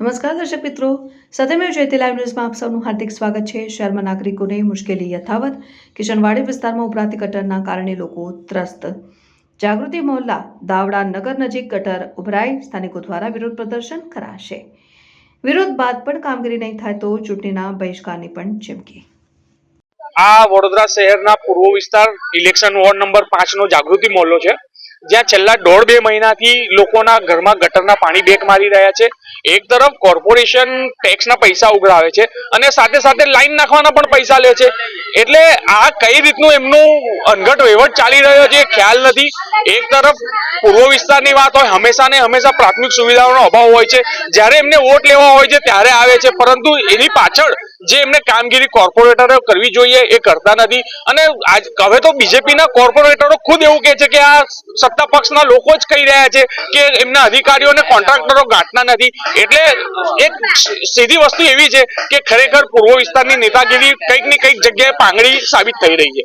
નમસ્કાર દર્શક મિત્રો. સત્યમેવ જયતે લાઈવ ન્યૂઝમાં આપ સૌનું હાર્દિક સ્વાગત છે. શહેરમાં નાગરિકોને મુશ્કેલી યથાવત કિશનવાડી વિસ્તારમાં ઉભરાતી ગટરના કારણે લોકો ત્રસ્ત. જાગૃતિ મોહલ્લા દાવડા નગર નજીક ગટર ઉભરાઈ સ્થાનિકો દ્વારા વિરોધ પ્રદર્શન કરાશે. વિરોધ બાદ પણ કામગીરી નહીં થાય તો ચૂંટણીના બહિષ્કારની પણ ચીમકી. આ વડોદરા શહેરના પૂર્વ વિસ્તાર ઇલેક્શન વોર્ડ નંબર પાંચ નો જાગૃતિ મોહલ્લો છે. જ્યાં છેલ્લા દોઢ બે મહિનાથી લોકોના ઘરમાં ગટરના પાણી બેક મારી રહ્યા છે. એક તરફ કોર્પોરેશન ટેક્સના પૈસા ઉઘરાવે છે અને સાથે સાથે લાઈન નાખવાના પણ પૈસા લે છે. એટલે આ કઈ રીતનું એમનું અનઘટ વહીવટ ચાલી રહ્યો છે ખ્યાલ નથી. એક તરફ પૂર્વ વિસ્તારની વાત હોય, હંમેશા ને હંમેશા પ્રાથમિક સુવિધાઓનો અભાવ હોય છે. જ્યારે એમને વોટ લેવા હોય છે ત્યારે આવે છે, પરંતુ એની પાછળ જે એમને કામગીરી કોર્પોરેટરો કરવી જોઈએ એ કરતા નથી. અને આજ હવે તો બીજેપીના કોર્પોરેટરો ખુદ એવું કહે છે કે આ સત્તા પક્ષના લોકો જ કહી રહ્યા છે કે એમના અધિકારીઓને કોન્ટ્રાક્ટરો ગાંઠના નથી. એટલે એક સીધી વસ્તુ એવી છે કે ખરેખર પૂર્વ વિસ્તારની નેતાગીરી કંઈક ને કંઈક જગ્યાએ પાંગડી સાબિત થઈ રહી છે.